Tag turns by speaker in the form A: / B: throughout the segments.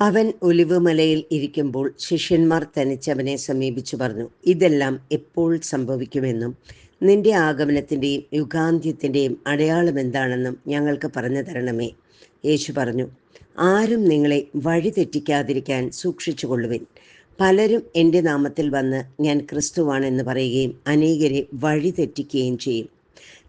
A: അവൻ ഒലിവുമലയിൽ ഇരിക്കുമ്പോൾ ശിഷ്യന്മാർ തനിച്ചവനെ സമീപിച്ചു പറഞ്ഞു ഇതെല്ലാം എപ്പോൾ സംഭവിക്കുമെന്നും നിന്റെ ആഗമനത്തിന്റെയും യുഗാന്ത്യത്തിന്റെയും അടയാളം എന്താണെന്നും ഞങ്ങൾക്ക് പറഞ്ഞു തരണമേ. യേശു പറഞ്ഞു ആരും നിങ്ങളെ വഴി തെറ്റിക്കാതിരിക്കാൻ സൂക്ഷിച്ചു സൂക്ഷിച്ചുകൊള്ളുവിൻ. പലരും എന്റെ നാമത്തിൽ വന്ന് ഞാൻ ക്രിസ്തുവാണെന്ന് പറയുകയും അനേകരെ വഴി തെറ്റിക്കുകയും ചെയ്യും.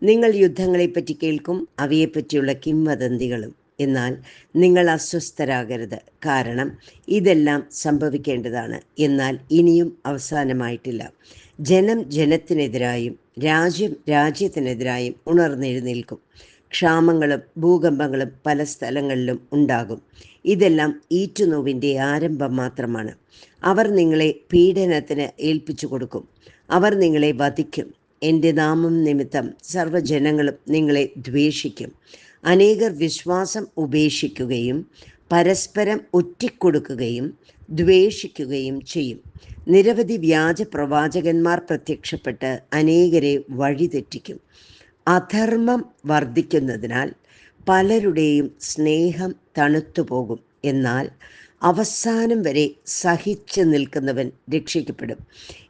A: നിങ്ങൾ യുദ്ധങ്ങളെപ്പറ്റി കേൾക്കും അവയെപ്പറ്റിയുള്ള കിംവദന്തികളും. എന്നാൽ നിങ്ങൾ അസ്വസ്ഥരാകരുത്. കാരണം ഇതെല്ലാം സംഭവിക്കേണ്ടതാണ്. എന്നാൽ ഇനിയും അവസാനമായിട്ടില്ല. ജനം ജനത്തിനെതിരായും രാജ്യം രാജ്യത്തിനെതിരായും ഉണർന്നെഴുന്നേൽക്കും. ക്ഷാമങ്ങളും ഭൂകമ്പങ്ങളും പല സ്ഥലങ്ങളിലും ഉണ്ടാകും. ഇതെല്ലാം ഈറ്റുനോവിന്റെ ആരംഭം മാത്രമാണ്. അവർ നിങ്ങളെ പീഡനത്തിന് ഏൽപ്പിച്ചു കൊടുക്കും. അവർ നിങ്ങളെ വധിക്കും. എന്റെ നാമം നിമിത്തം സർവജനങ്ങളും നിങ്ങളെ ദ്വേഷിക്കും. അനേകർ വിശ്വാസം ഉപേക്ഷിക്കുകയും പരസ്പരം ഒറ്റിക്കൊടുക്കുകയും ദ്വേഷിക്കുകയും ചെയ്യും. നിരവധി വ്യാജ പ്രവാചകന്മാർ പ്രത്യക്ഷപ്പെട്ട് അനേകരെ വഴിതെറ്റിക്കും. അധർമ്മം വർദ്ധിക്കുന്നതിനാൽ പലരുടെയും സ്നേഹം തണുത്തുപോകും. എന്നാൽ അവസാനം വരെ സഹിച്ചു നിൽക്കുന്നവൻ രക്ഷിക്കപ്പെടും.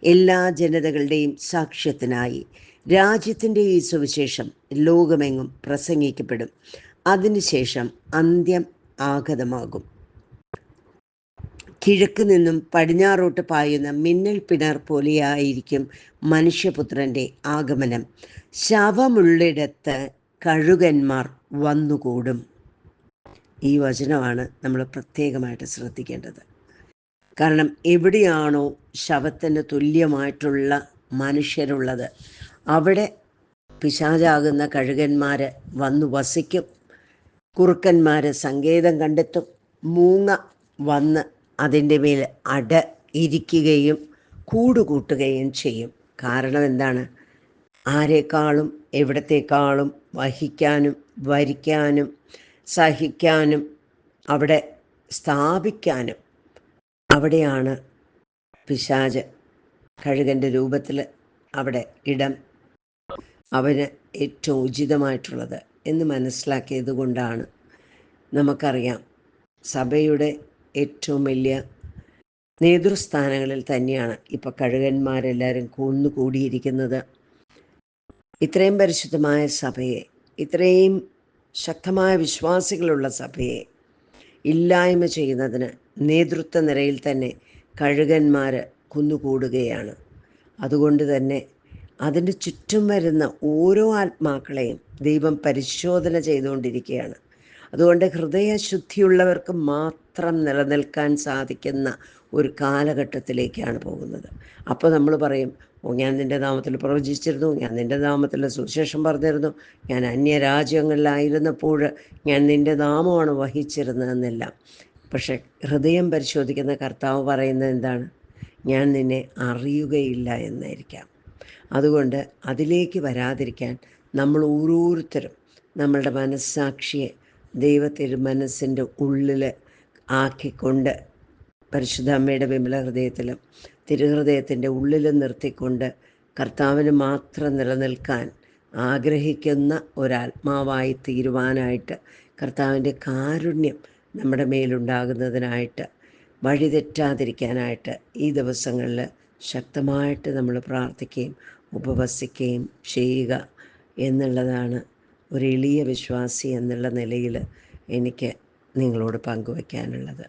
A: എല്ലാ ജനതകളുടെയും സാക്ഷ്യത്തിനായി രാജ്യത്തിന്റെ ഈ സുവിശേഷം ലോകമെങ്ങും പ്രസംഗിക്കപ്പെടും. അതിനുശേഷം അന്ത്യം ആഗതമാകും. കിഴക്ക് നിന്നും പടിഞ്ഞാറോട്ട് പായുന്ന മിന്നൽ പിണർ പോലെയായിരിക്കും മനുഷ്യപുത്രന്റെ ആഗമനം. ശവമുള്ളിടത്ത് കഴുകന്മാർ വന്നുകൂടും. ഈ വചനമാണ് നമ്മൾ പ്രത്യേകമായിട്ട് ശ്രദ്ധിക്കേണ്ടത്. കാരണം എവിടെയാണോ ശവത്തിന് തുല്യമായിട്ടുള്ള മനുഷ്യരുള്ളത് അവിടെ പിശാചാകുന്ന കഴുകന്മാർ വന്നു വസിക്കും. കുറുക്കന്മാർ സങ്കേതം കണ്ടെത്തും. മൂങ്ങ വന്ന് അതിന്റെ മേൽ അട ഇരിക്കുകയും കൂടുകൂട്ടുകയും ചെയ്യും. കാരണം എന്താണ്? ആരെക്കാളും എവിടത്തേക്കാളും വഹിക്കാനും വരിക്കാനും സഹിക്കാനും അവിടെ സ്ഥാപിക്കാനും അവിടെയാണ് പിശാജ് കഴുകന്റെ രൂപത്തിൽ അവിടെ ഇടം അവന് ഏറ്റവും ഉചിതമായിട്ടുള്ളത് എന്ന് മനസ്സിലാക്കിയത് കൊണ്ടാണ് നമുക്കറിയാം. സഭയുടെ ഏറ്റവും വലിയ നേതൃസ്ഥാനങ്ങളിൽ തന്നെയാണ് ഇപ്പോൾ കഴുകന്മാരെല്ലാവരും കൂന്നു കൂടിയിരിക്കുന്നത്. ഇത്രയും പരിശുദ്ധമായ സഭയെ ഇത്രയും ശക്തമായ വിശ്വാസികളുള്ള സഭയെ ഇല്ലായ്മ ചെയ്യുന്നതിന് നേതൃത്വ നിരയിൽ തന്നെ കഴുകന്മാർ കുന്നുകൂടുകയാണ്. അതുകൊണ്ട് തന്നെ അതിന്റെ ചുറ്റും വരുന്ന ഓരോ ആത്മാക്കളെയും ദൈവം പരിശോധന ചെയ്തുകൊണ്ടിരിക്കുകയാണ്. അതുകൊണ്ട് ഹൃദയശുദ്ധിയുള്ളവർക്ക് മാത്രം നിലനിൽക്കാൻ സാധിക്കുന്ന ഒരു കാലഘട്ടത്തിലേക്കാണ് പോകുന്നത്. അപ്പോൾ നമ്മൾ പറയും ഓ ഞാൻ നിന്റെ നാമത്തിൽ പ്രവചിച്ചിരുന്നു ഞാൻ നിന്റെ നാമത്തിൽ സുവിശേഷം പറഞ്ഞിരുന്നു ഞാൻ അന്യരാജ്യങ്ങളിലായിരുന്നപ്പോൾ ഞാൻ നിന്റെ നാമമാണ് വഹിച്ചിരുന്നതെന്നെല്ലാം. പക്ഷെ ഹൃദയം പരിശോധിക്കുന്ന കർത്താവ് പറയുന്നത് എന്താണ്? ഞാൻ നിന്നെ അറിയുകയില്ല എന്നായിരിക്കാം. അതുകൊണ്ട് അതിലേക്ക് വരാതിരിക്കാൻ നമ്മൾ ഓരോരുത്തരും നമ്മളുടെ മനസ്സാക്ഷിയെ ദൈവത്തിരു മനസ്സിന്റെ ഉള്ളിൽ ആക്കിക്കൊണ്ട് പരിശുദ്ധ അമ്മയുടെ വിമല ഹൃദയത്തിലും തിരുഹൃദയത്തിന്റെ ഉള്ളിൽ നിർത്തിക്കൊണ്ട് കർത്താവിന് മാത്രം നിലനിൽക്കാൻ ആഗ്രഹിക്കുന്ന ഒരാത്മാവായി തീരുവാനായിട്ട് കർത്താവിന്റെ കാരുണ്യം നമ്മുടെ മേലുണ്ടാകുന്നതിനായിട്ട് വഴിതെറ്റാതിരിക്കാനായിട്ട് ഈ ദിവസങ്ങളിൽ ശക്തമായിട്ട് നമ്മൾ പ്രാർത്ഥിക്കുകയും ഉപവസിക്കുകയും ചെയ്യുക എന്നുള്ളതാണ് ഒരു എളിയ വിശ്വാസി എന്നുള്ള നിലയിൽ എനിക്ക് നിങ്ങളോട് പങ്കുവയ്ക്കാനുള്ളത്